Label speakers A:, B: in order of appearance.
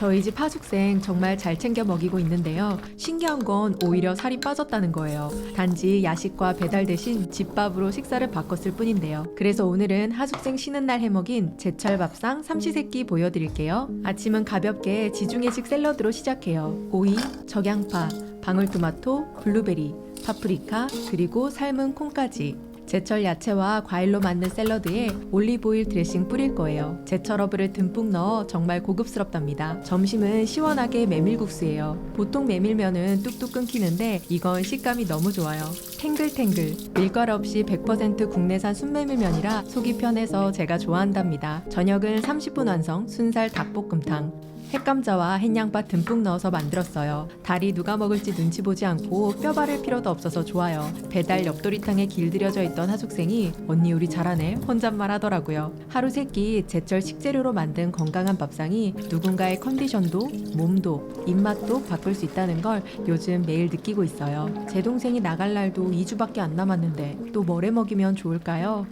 A: 저희 집 하숙생 정말 잘 챙겨 먹이고 있는데요. 신기한 건 오히려 살이 빠졌다는 거예요. 단지 야식과 배달 대신 집밥으로 식사를 바꿨을 뿐인데요. 그래서 오늘은 하숙생 쉬는 날 해먹인 제철 밥상 삼시세끼 보여드릴게요. 아침은 가볍게 지중해식 샐러드로 시작해요. 오이, 적양파, 방울토마토, 블루베리, 파프리카, 그리고 삶은 콩까지. 제철 야채와 과일로 만든 샐러드에 올리브오일 드레싱 뿌릴 거예요. 제철 허브를 듬뿍 넣어 정말 고급스럽답니다. 점심은 시원하게 메밀국수예요. 보통 메밀면은 뚝뚝 끊기는데 이건 식감이 너무 좋아요. 탱글탱글. 밀가루 없이 100% 국내산 순메밀면이라 속이 편해서 제가 좋아한답니다. 저녁은 30분 완성 순살 닭볶음탕. 햇감자와 햇양파 듬뿍 넣어서 만들었어요. 다리 누가 먹을지 눈치 보지 않고 뼈 바를 필요도 없어서 좋아요. 배달 옆도리탕에 길들여져 있던 하숙생이 언니 우리 잘하네 혼잣말 하더라고요. 하루 세 끼 제철 식재료로 만든 건강한 밥상이 누군가의 컨디션도 몸도 입맛도 바꿀 수 있다는 걸 요즘 매일 느끼고 있어요. 제 동생이 나갈 날도 2주밖에 안 남았는데 또뭘해 먹이면 좋을까요?